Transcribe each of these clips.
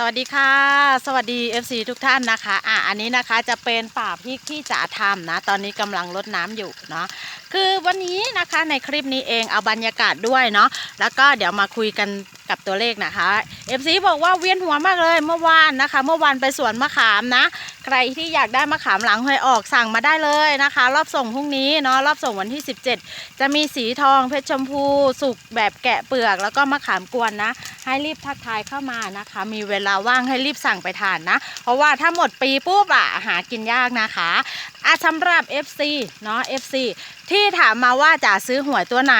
สวัสดีค่ะ สวัสดี FC ทุกท่านนะคะ อะอันนี้นะคะจะเป็นป่าพริกที่จะทำนะ ตอนนี้กำลังลดน้ำอยู่เนาะคือวันนี้นะคะในคลิปนี้เองเอาบรรยากาศด้วยเนาะแล้วก็เดี๋ยวมาคุยกัน กับตัวเลขนะคะ FC บอกว่าเวียนหัวมากเลยเมื่อวานนะคะ เมื่อวานไปสวนมะขามนะ ใครที่อยากได้มะขามหลังหวยออกสั่งมาได้เลยนะคะ รอบส่งพรุ่งนี้เนาะรอบส่งวันที่ 17 จะมีสีทองเพชรชมพู สุกแบบแกะเปลือก แล้วก็มะขามกวนนะ ให้รีบทักทายเข้ามานะคะ มีเวลาว่างให้รีบสั่งไปทานนะ เพราะว่าถ้าหมดปีปุ๊บอะหากินยากนะคะอะสำหรับ FC เนาะ FC ที่ถามมาว่าจะซื้อหวยตัวไหน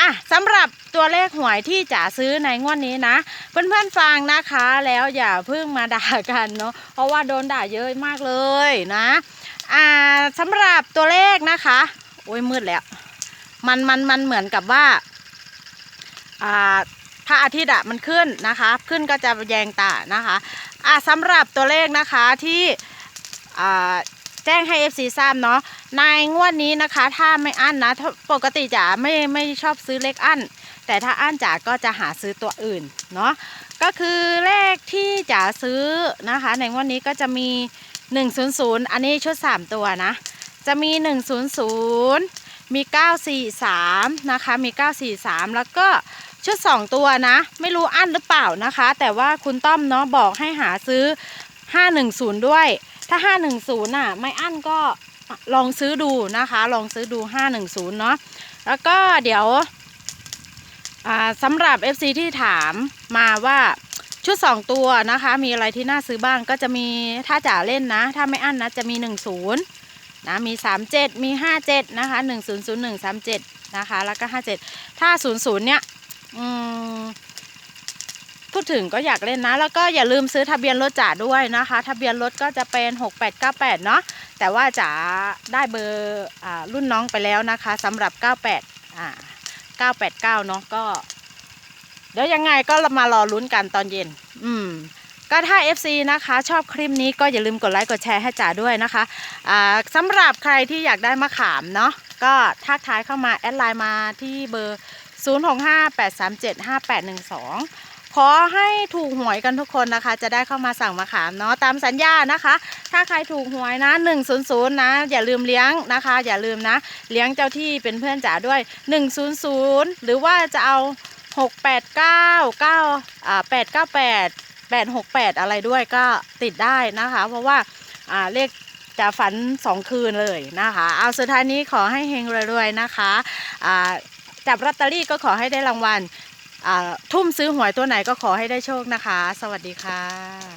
อะสำหรับตัวเลขหวยที่จะซื้อในงวดนี้นะ เพื่อนๆฟังนะคะแล้วอย่าเพิ่งมาด่ากันเนาะเพราะว่าโดนด่าเยอะมากเลยนะอ่าสำหรับตัวเลขนะคะ โอ้ยมืดแล้ว มันมันมันเหมือนกับว่าอ่าพระอาทิตย์อะมันขึ้นนะคะ ขึ้นก็จะแยงตานะคะอะสำหรับตัวเลขนะคะที่อ่า แจ้งให้ FC ทราบเนาะในงวดนี้นะคะ ถ้าไม่อั้นนะปกติจ๋าไม่ไม่ชอบซื้อเลขอั้น แต่ถ้าอั้นจ๋าก็จะหาซื้อตัวอื่นเนาะก็คือเลขที่จ๋าซื้อนะคะ ในงวดนี้ก็จะมี 100 อันนี้ชุด 3 ตัวนะ จะมี 100 มี 943 นะคะ มี 943 แล้วก็ชุด 2 ตัวนะ ไม่รู้อั้นหรือเปล่านะคะ แต่ว่าคุณต้อมเนาะบอกให้หาซื้อ 510 ด้วย ถ้า 510 น่ะ ไม่อั้นก็ลองซื้อดูนะคะ ลองซื้อดู 510 เนาะแล้วก็เดี๋ยวสำหรับ FC ที่ถามมาว่าชุด 2 ตัวนะคะ มีอะไรที่น่าซื้อบ้างก็จะมีถ้าจ๋าเล่นนะ ถ้าไม่อั้นนะ จะมี 10นะมี 37 มี 57 นะคะ 1001 37 นะคะ แล้วก็ 57 ถ้า 00 เนี่ย อืม พูดถึงก็อยากเล่นนะ แล้วก็อย่าลืมซื้อทะเบียนรถจ๋าด้วยนะคะ ทะเบียนรถก็จะเป็น 6898 เนาะแต่ว่าจ๋าได้เบอร์รุ่นน้องไปแล้วนะคะสำหรับ 98อ่า989 เนาะก็ เดี๋ยวยังไงก็มารอลุ้นกันตอนเย็น อืมก็ถ้า FC นะคะ ชอบคลิปนี้ก็อย่าลืมกดไลค์กดแชร์ให้จ๋าด้วยนะคะอ่าสำหรับใครที่อยากได้มะขามเนาะก็ทักทายเข้ามาแอดไลน์มาที่เบอร์ 0658375812 ขอให้ถูกหวยกันทุกคนนะคะ จะได้เข้ามาสั่งมะขามเนาะตามสัญญานะคะ ถ้าใครถูกหวยนะ 100 นะ อย่าลืมเลี้ยงนะคะ อย่าลืมนะ เลี้ยงเจ้าที่เป็นเพื่อนจ๋าด้วย 100 หรือว่าจะเอา 689 9อ่า898 868 อะไรด้วยก็ติดได้นะคะ เพราะว่าอ่าเลขจะฝันสองคืนเลยนะคะ เอาสุดท้ายนี้ขอให้เฮงรวยๆนะคะ จับลอตเตอรี่ก็ขอให้ได้รางวัล ทุ่มซื้อหวยตัวไหนก็ขอให้ได้โชคนะคะ สวัสดีค่ะ